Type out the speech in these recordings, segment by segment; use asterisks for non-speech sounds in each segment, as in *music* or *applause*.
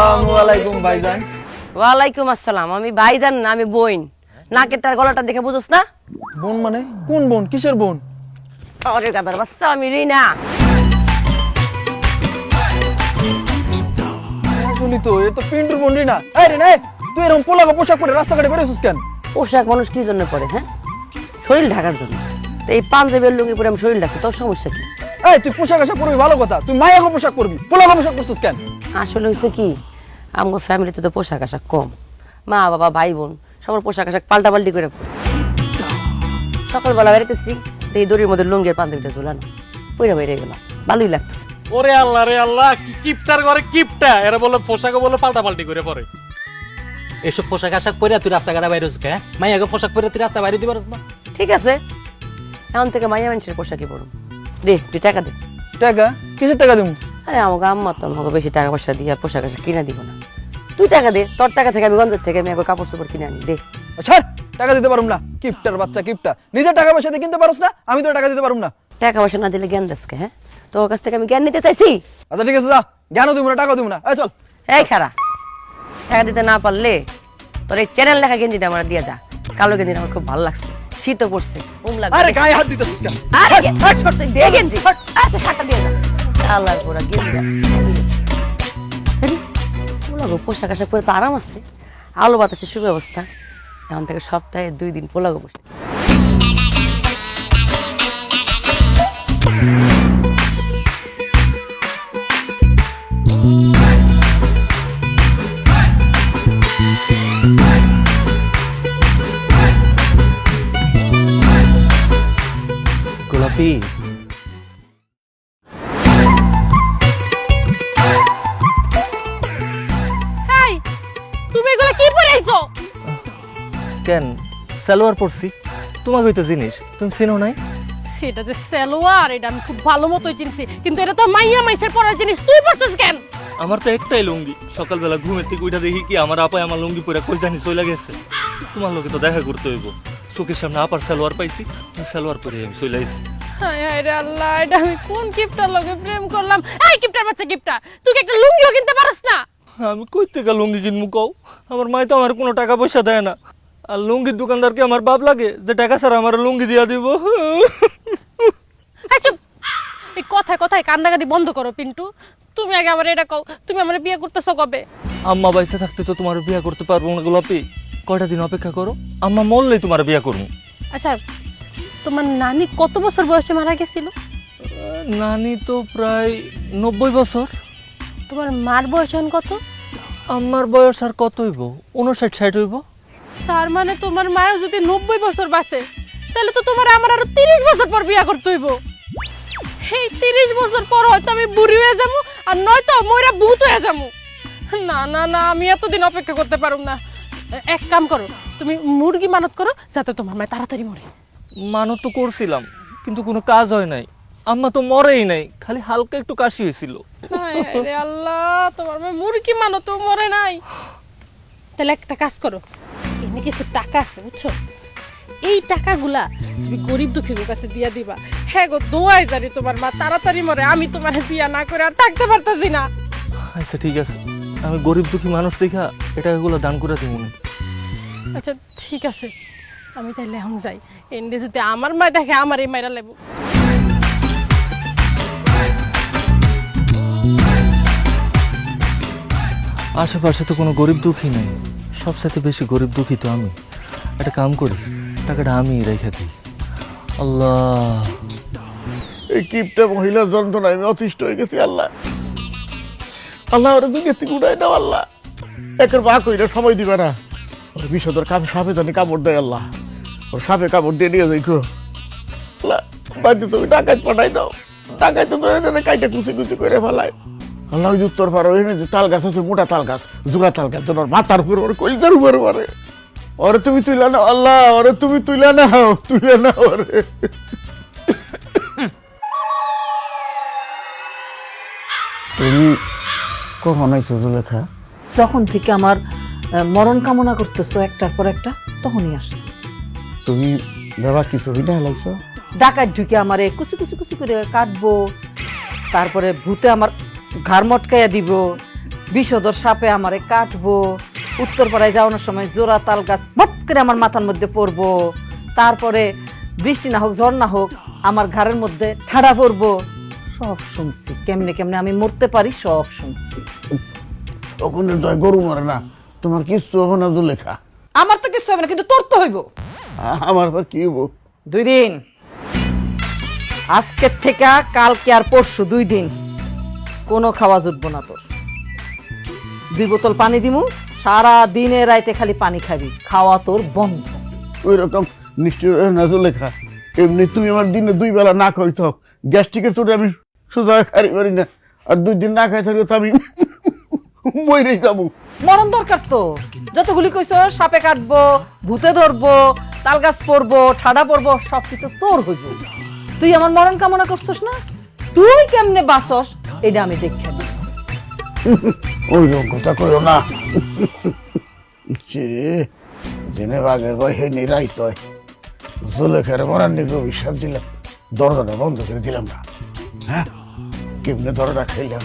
আসসালামু আলাইকুম ভাইজান। ওয়ালাইকুম আসসালাম আমি ভাইজান না আমি বইন নাকেরটার গলাটা দেখে বুঝোস না? বোন মানে? কোন বোন? কিসের বোন? আরে গাদার বাচ্চা আমি রিনা। শুনি তো এ তো পিন্টুর বোন রে না এই রে না তুই এরকম পোলাকা পোশাক পরে রাস্তাঘাটে বেরোছিস কেন? পোশাক মানুষ কি জন্য পরে হ্যাঁ? শরীর ঢাকার জন্য। তো এই পাঞ্জাবের লুঙ্গি পরে আমি শরীর ঢাকছি তোর সমস্যা কি? এই তুই পোশাক আশাক পরবি ভালো কথা। তুই মায়াগো পোশাক পরবি পোলাকা পোশাক পরছিস কেন? আসলে হয়েছে কি আমার ফ্যামিলিতে তো পোশাক আশাক কম। মা বাবা ভাই বোন সবার পোশাক আশাক পাল্টাপাল্টি করে সকালবেলা বেরোতেছি এই দড়ির মধ্যে লুঙ্গের পাঞ্জাবিটা ঝুলানো। পইরা বেরিয়ে গেলাম। ভালোই লাগতেছে। ওরে আল্লাহ রে আল্লাহ কি কিপটার ঘরে কিপটা? এরা বলে পোশাকে বলে পাল্টা পাল্টি করে পরে। এসব পোশাক আশাক পরে তুই রাস্তাঘাটে বাইরে হচ্ছে কে? মাইয়াকে পোশাক পরে তুই রাস্তা বাইরে দিতে পারছ না। ঠিক আছে। এখন থেকে মাইয়া মানুষের পোশাকই পড়ুন দে তুই টাকা দে। টাকা? কিসের টাকা দেবো আরে আমাকে আম্মা তো আমাকে বেশি টাকা পয়সা দিয়ে আর পোশাক আশাক কিনে দিব না। তুই টাকা দে তোর টাকা থেকে আমি গঞ্জের থেকে আমি একবার কাপড় চোপড় কিনে আনি দে। ছাড় টাকা দিতে পারুম না। কিপটার বাচ্চা কিপটা নিজের টাকা পয়সা দিয়ে কিনতে পারস না আমি তোর টাকা দিতে পারুম না। টাকা পয়সা না দিলে জ্ঞান দেশকে হ্যাঁ? তোর কাছ থেকে আমি জ্ঞান নিতে চাইছি। আচ্ছা ঠিক আছে যা। জ্ঞানও দিব না টাকাও দিব না। এই চল। এই খারা টাকা দিতে না পারলে তোর এই চ্যানেল লেখা গেঞ্জিটা আমার দিয়ে যা। কালো গেঞ্জিটা আমার খুব ভালো লাগছে। শীতও পড়ছে উম লাগছে। আরে গায়ে হাত দিতে আরে হট, হট, তুই দে গেঞ্জি আরে তুই শার্টটা দিয়ে যা। আল্লাহ পুরা গেঞ্জি পোলাগো, পোশাক আশাক পরে তো আরাম আছে। আলো বাতাসের সুব্যবস্থা। এখন থেকে সপ্তাহে দুই দিন পোলাগো বসে। সালোয়ার পরছি। তোমাকে তো জিনিস। তুমি চিনো নাই? সেটা যে সালোয়ার এটা আমি খুব ভালো মতোই চিনছি। কিন্তু এটা তো মাইয়া মাইছের পরার জিনিস। তুই পরছিস কেন? আমার তো একটাই লুঙ্গি। সকালবেলা ঘুমের থেকে উঠা দেখি কি আমার আপায় আমার লুঙ্গি পরে কই জানি চলে গেছে। তোমার লোকে তো দেখা করতে হইব। চোখের সামনে আপার সালোয়ার পাইছি সালোয়ার পরে আমি চলে আইছি। হায় হায় রে আল্লাহ এটা আমি কোন কিপটার লগে প্রেম করলাম? এই কিপটার বাচ্চা কিপটা তুই কি একটা লুঙ্গিও কিনতে পারিস না? আমি কই থেকে লুঙ্গি কিনবো কও? আমার মাই তো আমার কোনো টাকা পয়সা দেয় না। আর লুঙ্গির দোকানদারকে আমার বাপ লাগে? যে টাকা ছাড়া আমার লুঙ্গি দিয়া দিব। এই কথায় কথায় কান্দাকাটি বন্ধ করো পিন্টু। তুমি আগে আমার এটা কও তুমি আমার বিয়ে করতেছো কবে? আম্মা বাইসে থাকতে তো তোমার বিয়া করতে পারব না গোলাপি। কয়টা দিন অপেক্ষা করো আম্মা মরলেই তোমার বিয়া করব। আচ্ছা তোমার নানি কত বছর বয়সে মারা গেছিল? নানি তো প্রায় নব্বই বছর। তোমার মার বয়স এখন কত? আমার বয়স আর কত হইব? উনষাট ষাট হইব? তার মানে তোমার মায়ের যদি নব্বই বছর বাঁচে তাহলে তো তোমার আমার আরও তিরিশ বছর পর বিয়া করতে হইব। এই তিরিশ বছর পর হয়তো আমি বুড়ি হয়ে যাব আর নয়তো ময়রা ভূত হয়ে যাব। না না না আমি এতদিন অপেক্ষা করতে পারুম না। এক কাম করো তুমি মুরগি মানত করো যাতে তোমার মায় তাড়াতাড়ি মরে। মানত তো করছিলাম কিন্তু কোনো কাজ হয় নাই। আম্মা তো মরেই নাই খালি হালকা একটু কাশি হয়েছিল। হায় হায় আল্লাহ তোমার মুরগি মানত মরে নাই। তাহলে একটা কাজ করো এখানে কিছু টাকা আছে বুঝছ? এই টাকাগুলা তুমি গরিব দুঃখীর কাছে দিয়া দিবা। হ্যাঁ গো দোয়াই জানি তোমার মা তাড়াতাড়ি মরে আমি তোমার বিয়া না করে আর থাকতে পারতাছি না। আচ্ছা ঠিক আছে। আমি গরিব দুঃখী মানুষ দেখা এটা এগুলো দান করে দিব আচ্ছা ঠিক আছে। আমি তাইলে এখন যাই। এন্ডে যদি আমার মা দেখে আমার এই মায়েরা লেবু আশেপাশে তো কোনো গরিব দুঃখী নেই। সবসাথে বেশি গরিব দুঃখিত আমি। একটা কাম করি, টাকাটা আমি রেখে দিই। আল্লাহ। এই কিপটা মহিলার যন্ত্রণায় আমি অতিষ্ঠ হয়ে গেছি, আল্লাহ। আল্লাহ, ওরা দুঃখের থেকে উঠাই দাও আল্লাহ। একের বা কইলে সময় দিবে না। ওর বিষদর কাম সাপে জানি কামড় দেয়, আল্লাহ। ওর সাপে কামড় দিয়ে নিয়ে যাই আল্লাহ, বাড়িতে তুমি টাকায় পাঠাই দাও। টাকায় তো ধরে কাইটা কুচি কুচি করে ফেলায়। আল্লাহ ওই যে উত্তর পাড়া ওইখানে যে তাল গাছ আছে মোটা তাল গাছ জোড়া তাল গাছ ওর মাথার উপরে ওর কলিজার উপরে মারে ওরে তুমি তুইলা নাও আল্লাহ ওরে তুমি তুইলা নাও তুইলা নাও ওরে। তুমি কখন আইছো জুলেখা? যখন থেকে আমার মরণ কামনা করতেছো একটার পর একটা তখনই আসছে। তুমি বাবা কি ছবিটা হেলাইছো ডাকাত ঢুকে আমারে কুচি কুচি কুচি করে কাটবো তারপরে ভূতে আমার ঘাড় মটকাইয়া দিব বিষধর সাপে আমারে কাটবো উত্তরপাড়ায় যাওয়ানোর সময় জোড়া তাল গাছ বট করে আমার মাথার মধ্যে পড়ব তারপরে বৃষ্টি না হোক ঝড় না হোক আমার ঘরের মধ্যে ঠাড়া পড়ব। সব শুনছি কেমনে কেমনে আমি মরতে পারি সব শুনছি। ওখানে তো গরু মরে না তোমার কিচ্ছু হবে না জুলেখা আমার তো কিছু হবে না কিন্তু তোর তো হইব। আমার আবার কি হব দুই দিন। আজকের থেকে কালকে আর পরশু দুই দিন। কোনো খাওয়া জুটবো না তোর। দুই বোতল পানি দিমু সারা দিনে রাইতে খালি পানি খাবি খাওয়া তোর বন্ধ। ওই রকম নিশ্চয় না জুলেখা এমনি তুমি আমার দিনে দুই বেলা না খাই খাইছ গ্যাস্ট্রিকের চোটে আমি সোজা খাই পারি না আর দুই দিন না খাই থাকলে তো আমি মরেই যাব। মরণ দরকার তো। যতগুলি কইছ সাপে কাটবো ভূতে ধরবো তাল গাছ পরবো ঠাডা পরবো সব কিছু তোর হইব। তুই আমার মরণ কামনা করছিস না? তুই কেমনে বাসস এটা আমি দেখছি। ওই কথা কইও না। দিনে বাঘের ভয় হে নিরাই তয়। জুলেখের মরার নিকে বিশ্বাস দিলাম, দরজাটা বন্ধ করে দিলাম না। হ্যাঁ কেমনে দরজা খাইলাম?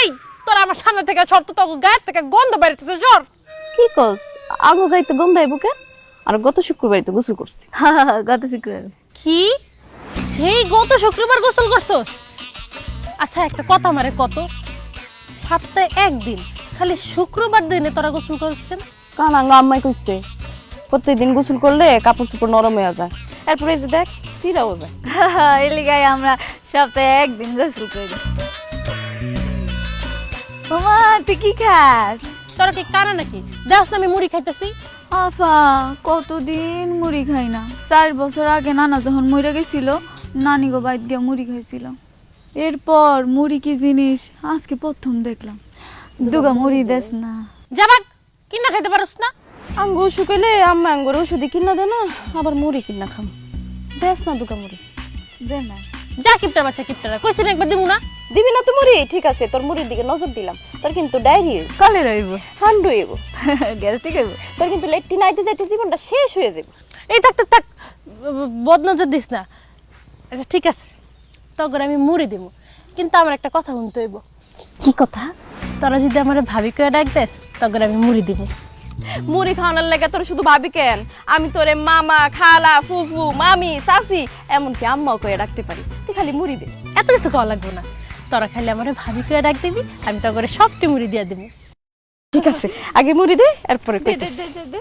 এই তোরা আমার সামনে থেকে সর তো তোর গায়ের থেকে গন্ধ বেরোতেছে জ্বর কি কর আগো গাইতে গন্ধ আইব কে? আর গত শুক্রবার তো গোসল করছি। গত শুক্রবার। কি? সেই গত শুক্রবার গোসল করছস? আচ্ছা একটা কথা মারে কত? সপ্তাহে একদিন খালি শুক্রবার দিনে তোরা গোসল করিস কেন? আঙ্গ আম্মাই কইছে প্রত্যেকদিন গোসল করলে কাপড় চোপড় নরম হয়ে যায়। এরপরে যে দেখ সিরাও যায়। এলি গায়ে আমরা সপ্তাহে একদিন গোসল করি। ওমা তুই কি খাস? তোরা কি কানা নাকি? দেখ না আমি মুড়ি খাইতেছি। আফা কতদিন মুড়ি খাই না। চার বছর আগে নানা যখন মরে গেছিল নানি গো বাইত গিয়ে মুড়ি খাইছিলাম এরপর মুড়ি কি জিনিস? আজকে প্রথম দেখলাম। দুগা মুড়ি দেস না। যাবাক কিনা খাইতে পারস না? আঙ্গ শুকাইলে আম্মা আঙ্গুর ওষুধে কিনা দেয় না আবার মুড়ি কিনা খাম। দেখ না দুকা মুড়ি। দে না। যা কিপটা বাচ্চা কিপটারা কইছিস না একবার দিমু না। দিবি না তো মুড়ি? ঠিক আছে তোর মুড়ির দিকে নজর দিলাম। তোর কিন্তু ডায়রি কালে রইব। হান্ডু হইব *laughs* গ্যাস্ট্রিক হইব। তোর কিন্তু লেট্টি নাইতে যাইতে জীবনটা শেষ হয়ে যাবে এই থাক থাক থাক। বদনজর দিস না। আচ্ছা ঠিক আছে। তখন আমি মুড়ি দিব। কিন্তু আমার একটা কথা শুনতে হইব। কি কথা? তোরা যদি আমার ভাবি করে ডাক দেস তখন আমি মুড়ি দিব। মুড়ি খাওয়ানোর লাগে তোর শুধু ভাবি কেন? আমি তোরে মামা খালা ফুফু মামি চাচি এমনকি আম্মাও করে রাখতে পারি। তুই খালি মুড়ি দে। এত কিছু কওয়া লাগবে না। তোরা খালি আমার ভাবি করে ডাক দিবি আমি তখন সবটি মুড়ি দিয়ে দিব ঠিক আছে আগে মুড়ি দে এরপরে দে দে দে দে দে।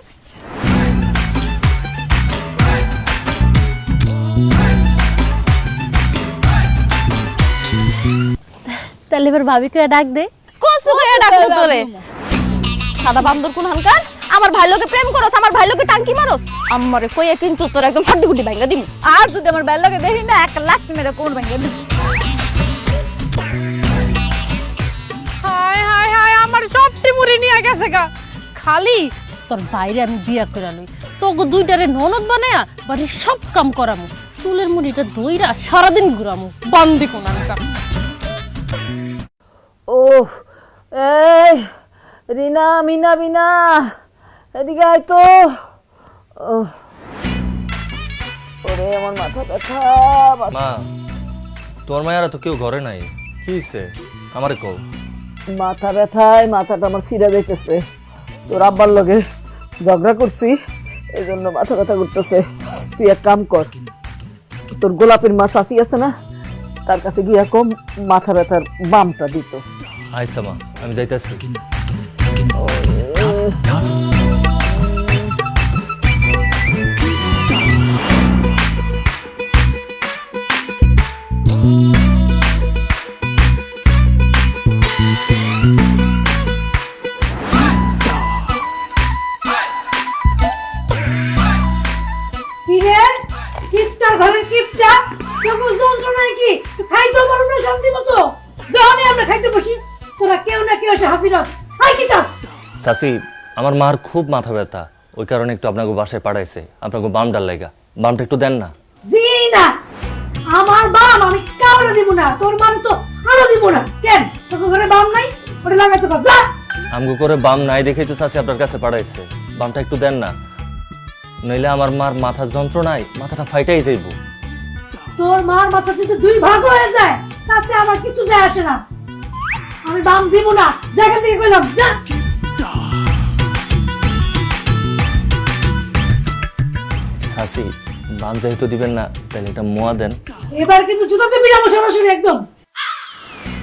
তাহলে এবার ভাবি করে ডাক দে। কসু করে ডাকবো তোরে? সাদা বান্দর কোন হানকার? আমার ভাই লোকে প্রেম করস আমার ভাই লোকে টাঙ্কি মারস। আমারে কইয়া কিন্তু তোর একদম হাড্ডি গুড্ডি ভাঙ্গা দিমু। আর যদি আমার বেলকে দেখি না এক লাখ মেরে কোন ভেঙে দিবি আমার মুড়ি নিয়ে গেছে গা। খালি তোর বাইরে আমি বিয়া করে লই। তোকে দুইটারে ননদ বানায়া বাড়ির সব কাম করামু। চুলের মুড়িটা দইরা সারাদিন ঘুরামু। বান্দি কোনানকার ও এই রিনা মিনা বিনা এদিকে আয় তো। ওহ, ওরে আমার মাথা ব্যথা মা- তোর মায়েরা তো কেউ ঘরে নাই। কি আমারে কও। মাথা ব্যথায় মাথাটা আমার সিরা যাইতেছে। তোর আব্বার লগে ঝগড়া করছি এই জন্য মাথা ব্যথা করতেছে। তুই এক কাম কর তোর গোলাপের মা আসি আছে না তার কাছে গিয়ে কম মাথা ব্যথার বামটা দিত। আমি যাইতাছি। চাচি আমার মার খুব মাথা ব্যথা। ওই কারণে একটু আপনাকে বাসায় পাঠাইছে। আপনাকে বাম ডাল লাগা। বামটা একটু দেন না। জি না। আমার বাম আমি কাউরে দিব না। তোর মানে তো আরও দিব না। কেন? তোকে ঘরে বাম নাই? ওটা লাগাইতে আমগো করে বাম নাই দেখেই তো আপনার কাছে পাঠাইছে। বামটা একটু দেন না। নইলে আমার মার মাথার যন্ত্রণায় মাথাটা ফাইটাই যাইব। তোর মার মাথা যদি দুই ভাগ হয়ে যায় তাতে আমার কিছু যায় আসে না। আমি বাম দিব না। যেখান থেকে কইলাম যা! চাচি বাম যেহেতু দিবেন না তাহলে এটা মোয়া দেন। এবার কিন্তু জুতাতে পিড়াবো সরাসরি একদম।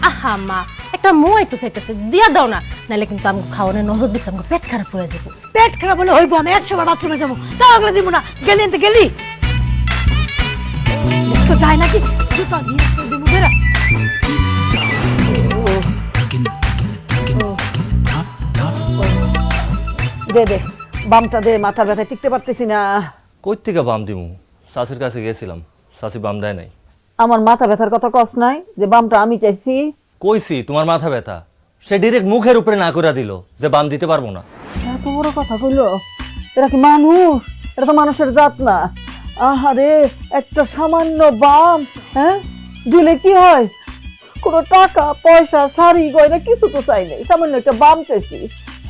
আহা মা একটা মোয়া একটু চাইতেছে দিয়া দাও না। নাহলে কিন্তু আমি খাওয়ানোর নজর দিচ্ছে আমাকে পেট খারাপ হয়ে যাবে পেট খারাপ হলে হইবো আমি একশো বার বাথরুমে যাব। তাও ওগুলো দিব না গেলি এনতে গেলি। তো যায় নাকি? জুতা দিয়ে দিব বেরা দে দে বামটা দে মাথা ব্যথা টিকতে পারতেছি না। কই থেকে বাম দিমু? চাচির কাছে গেছিলাম চাচি বাম দেয় নাই। আমার মাথা ব্যথার কথা কস নাই যে বামটা আমি চাইছি। কইছি তোমার মাথা ব্যথা। সে ডিরেক্ট মুখের উপরে না করে দিল যে বাম দিতে পারব না। এত বড় কথা কইলো? এরা কি মানুষ? এটা তো মানুষের জাত না। আহারে একটা সামান্য বাম হ্যাঁ? দিলে কি হয়? কোনো টাকা পয়সা শাড়ি গয়না কিছু তো চাই নাই। সামান্য একটা বাম চাইছি।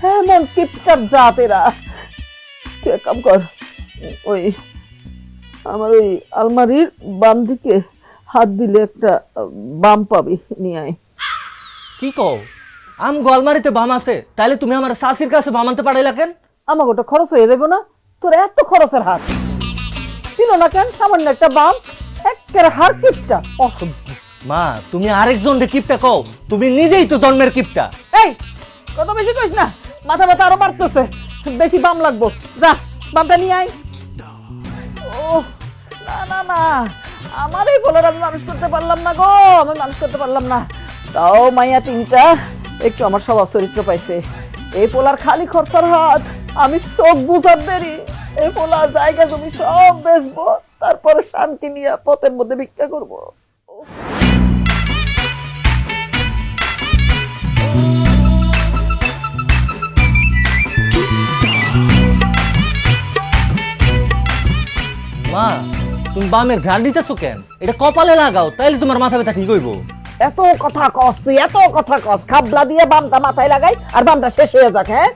হ্যাঁ মন কিপটার জাত এরা। তুই এক কাম কর ওই আমার ওই আলমারির বাম দিকে হাত দিলে একটা বাম পাবি নিয়ে আয়। কি কও? আম গোলমারিতে বাম আছে তাহলে তুমি আমার শাশির কাছে বাম আনতে পারাইলা কেন? আমাকে ওটা খরচ হয়ে দেবো না তোর এত খরচের হাত। ছিল না কেন সামান্য একটা বাম একের হার কিপটা অসভ্য। মা তুমি আরেকজন রে কিপটা কও তুমি নিজেই তো জন্মের কিপটা। এই কত বেশি কইস না মাথা ব্যথা আরও বাড়তেছে বেশি বাম লাগবো। যা বামটা নিয়ে আয়। না না না। আমার এই বলার আমি মানুষ করতে পারলাম না গো, আমি মানুষ করতে পারলাম না। তাও মাইয়া তিনটা, একটু আমার স্বভাব চরিত্র পাইছে। এই পোলার খালি খরচার হাত, আমি সব বুঝার দেরি। এই পোলার জায়গা জমি সব বেচবো, তারপরে শান্তি নিয়ে পথের মধ্যে ভিক্ষা করব। তুমি বামের ঘ্রাণ দিতেছো কেন? এটা কপালে লাগাও তাইলে তোমার মাথা ব্যথা ঠিক হইব এত কথা কস তুই এত কথা কস। খাবলা দিয়ে বামটা মাথায় লাগাই আর বামটা শেষ হয়ে যাক হ্যাঁ?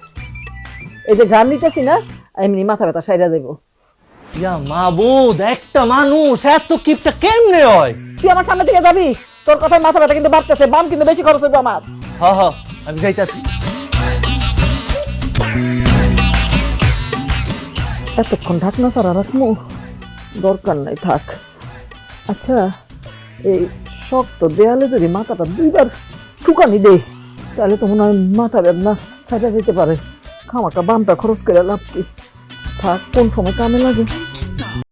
এই যে গান নিতেছি না এমনি মাথা ব্যথা সাইরা দেবো। ইয়া মাবুদ একটা মানুষ এত কিপটা কেমনে হয়? তুই আমার সামনে থেকে যাবি? তোর কথায় মাথা ব্যথা কিন্তু বাড়তেছে বাম কিন্তু বেশি খরচ হইব আমার। হ হ আমি যাইতাছি। এতক্ষণ ঢাকনা সারা রাখব। দরকার নাই, থাক। আচ্ছা এই শক্ত দেয়ালে যদি মাথাটা দুইবার ঠুকানি দেয় তাহলে তো মনে হয় মাথা বেদনা সাজা যেতে পারে। খামাকা বামটা খরচ করে লাভ কি? থাক, কোন সময় কামে লাগে?